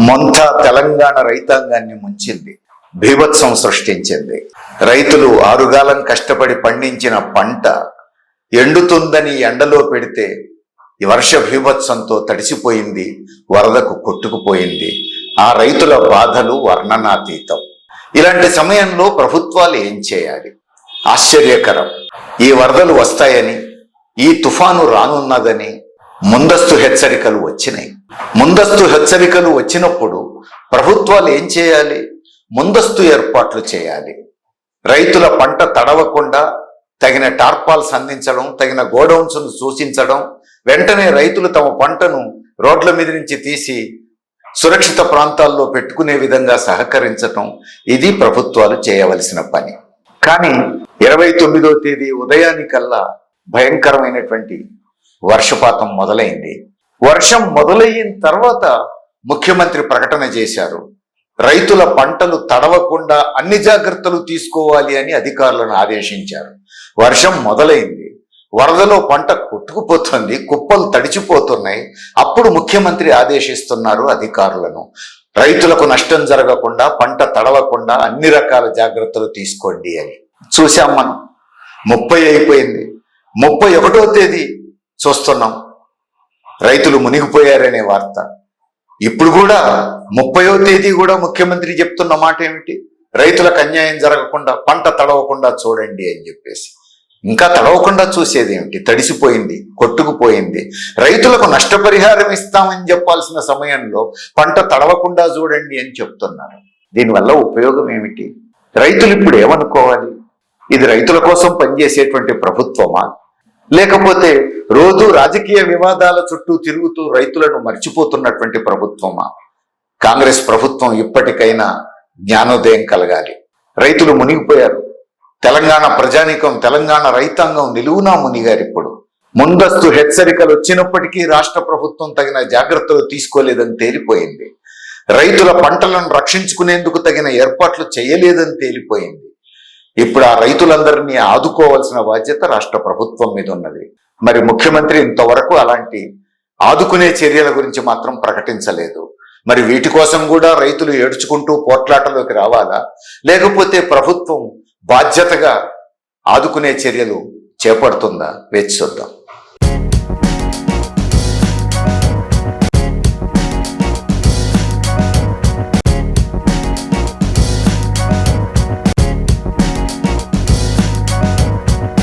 మొంత తెలంగాణ రైతాంగాన్ని ముంచింది భీభత్సం సృష్టించింది. రైతులు ఆరుగాలం కష్టపడి పండించిన పంట ఎండుతుందని ఎండలో పెడితే ఈ వర్ష భీభత్సంతో తడిసిపోయింది వరదకు కొట్టుకుపోయింది. ఆ రైతుల బాధలు వర్ణనాతీతం. ఇలాంటి సమయంలో ప్రభుత్వాలు ఏం చేయాలి? ఆశ్చర్యకరం. ఈ వరదలు వస్తాయని ఈ తుఫాను రానున్నదని ముందస్తు హెచ్చరికలు వచ్చినాయి. ముందస్తు హెచ్చరికలు వచ్చినప్పుడు ప్రభుత్వాలు ఏం చేయాలి? ముందస్తు ఏర్పాట్లు చేయాలి. రైతుల పంట తడవకుండా తగిన టార్పాల్స్ అందించడం తగిన గోడౌన్స్ను సూచించడం వెంటనే రైతులు తమ పంటను రోడ్ల మీద నుంచి తీసి సురక్షిత ప్రాంతాల్లో పెట్టుకునే విధంగా సహకరించటం ఇది ప్రభుత్వాలు చేయవలసిన పని. కానీ ఇరవై తొమ్మిదో తేదీ ఉదయానికల్లా భయంకరమైనటువంటి వర్షపాతం మొదలైంది. వర్షం మొదలైన తర్వాత ముఖ్యమంత్రి ప్రకటన చేశారు. రైతుల పంటలు తడవకుండా అన్ని జాగ్రత్తలు తీసుకోవాలి అని అధికారులను ఆదేశించారు. వర్షం మొదలైంది. వరదలో పంట కొట్టుకుపోతుంది కుప్పలు తడిచిపోతున్నాయి. అప్పుడు ముఖ్యమంత్రి ఆదేశిస్తున్నారు అధికారులను. రైతులకు నష్టం జరగకుండా పంట తడవకుండా అన్ని రకాల జాగ్రత్తలు తీసుకోండి అని. చూసాం మనం. ముప్పై అయిపోయింది. ముప్పై ఒకటో తేదీ చూస్తున్నాం. రైతులు మునిగిపోయారనే వార్త. ఇప్పుడు కూడా ముప్పయో తేదీ కూడా ముఖ్యమంత్రి చెప్తున్న మాట ఏమిటి? రైతులకు అన్యాయం జరగకుండా పంట తడవకుండా చూడండి అని చెప్పేసి. ఇంకా తడవకుండా చూసేది ఏమిటి? తడిసిపోయింది కొట్టుకుపోయింది. రైతులకు నష్టపరిహారం ఇస్తామని చెప్పాల్సిన సమయంలో పంట తడవకుండా చూడండి అని చెప్తున్నారు. దీనివల్ల ఉపయోగం ఏమిటి? రైతులు ఇప్పుడు ఏమనుకోవాలి? ఇది రైతుల కోసం పనిచేసేటువంటి ప్రభుత్వమా? లేకపోతే రోజు రాజకీయ వివాదాల చుట్టూ తిరుగుతూ రైతులను మర్చిపోతున్నటువంటి ప్రభుత్వమా? కాంగ్రెస్ ప్రభుత్వం ఇప్పటికైనా జ్ఞానోదయం కలగాలి. రైతులు మునిగిపోయారు. తెలంగాణ ప్రజానీకం తెలంగాణ రైతాంగం నిలువునా మునిగారు ఇప్పుడు. ముందస్తు హెచ్చరికలు వచ్చినప్పటికీ రాష్ట్ర ప్రభుత్వం తగిన జాగ్రత్తలు తీసుకోలేదని తేలిపోయింది. రైతుల పంటలను రక్షించుకునేందుకు తగిన ఏర్పాట్లు చేయలేదని తేలిపోయింది. ఇప్పుడు ఆ రైతులందరినీ ఆదుకోవాల్సిన బాధ్యత రాష్ట్ర ప్రభుత్వం మీద ఉన్నది. మరి ముఖ్యమంత్రి ఇంతవరకు అలాంటి ఆదుకునే చర్యల గురించి మాత్రం ప్రకటించలేదు. మరి వీటి కోసం కూడా రైతులు ఏడ్చుకుంటూ పోట్లాటలోకి రావాలా? లేకపోతే ప్రభుత్వం బాధ్యతగా ఆదుకునే చర్యలు చేపడుతుందా? వేచి చూద్దాం.